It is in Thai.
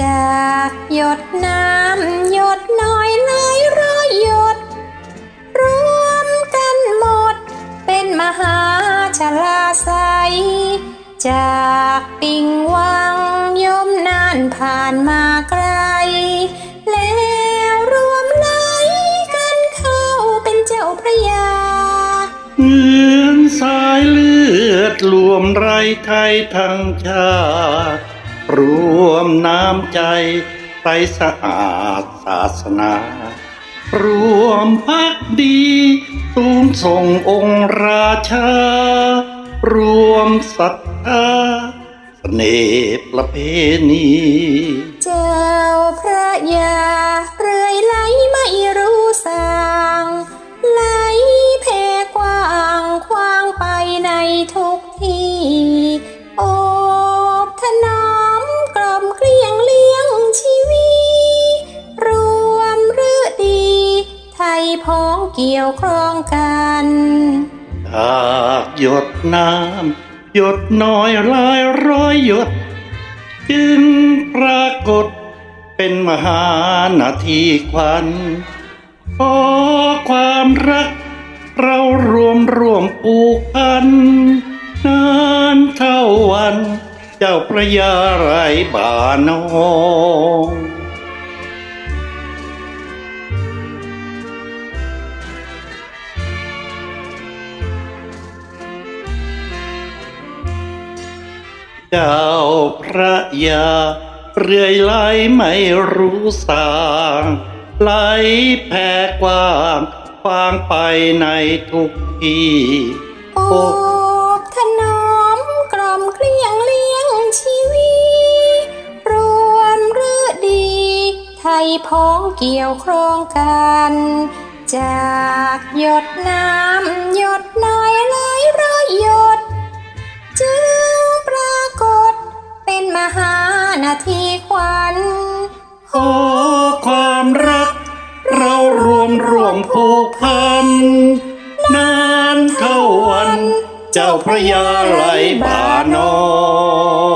จากหยดน้ำหยดน้อยหลายร้อยหยด รวมกันหมด เป็นมหาชลาไสจากปิงวังยมนานผ่านมาไกล แล้วรวมไหลกันเข้าเป็นเจ้าพระยาเหมือนสายเลือดรวมไรไทยทั้งชาติ รวมน้ำใจใสสะอาดศาสนา รวมพักดีสูงส่งองค์ราชา รวมศรัทธาเสน่ห์ประเพณี เจ้าพระยา พ้องเกี่ยวครองกันจากหยดน้ำหยดน้อยหลายร้อยหยด จึงปรากฏเป็นมหานาทีควันขอความรัก เรารวมรวมผูกพันนานเท่าวัน เจ้าพระยาไรบานอง เจ้าพระยา เรื่อยไหลไม่รู้สางไหลแผ่กว้างฟางไปในทุกที่ โอบถนอมกล่อมเกลี้ยงเลี้ยงชีวีรวมหรือดี ไทยพ้องเกี่ยวครองกัน จากหยดน้ำหยดน้อ หานาทีควันขอความรัก เรารวมรวมผูกพันนานเท่าวัน เจ้าพระยาไหลบานอง